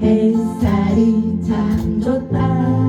햇살이 참 좋다.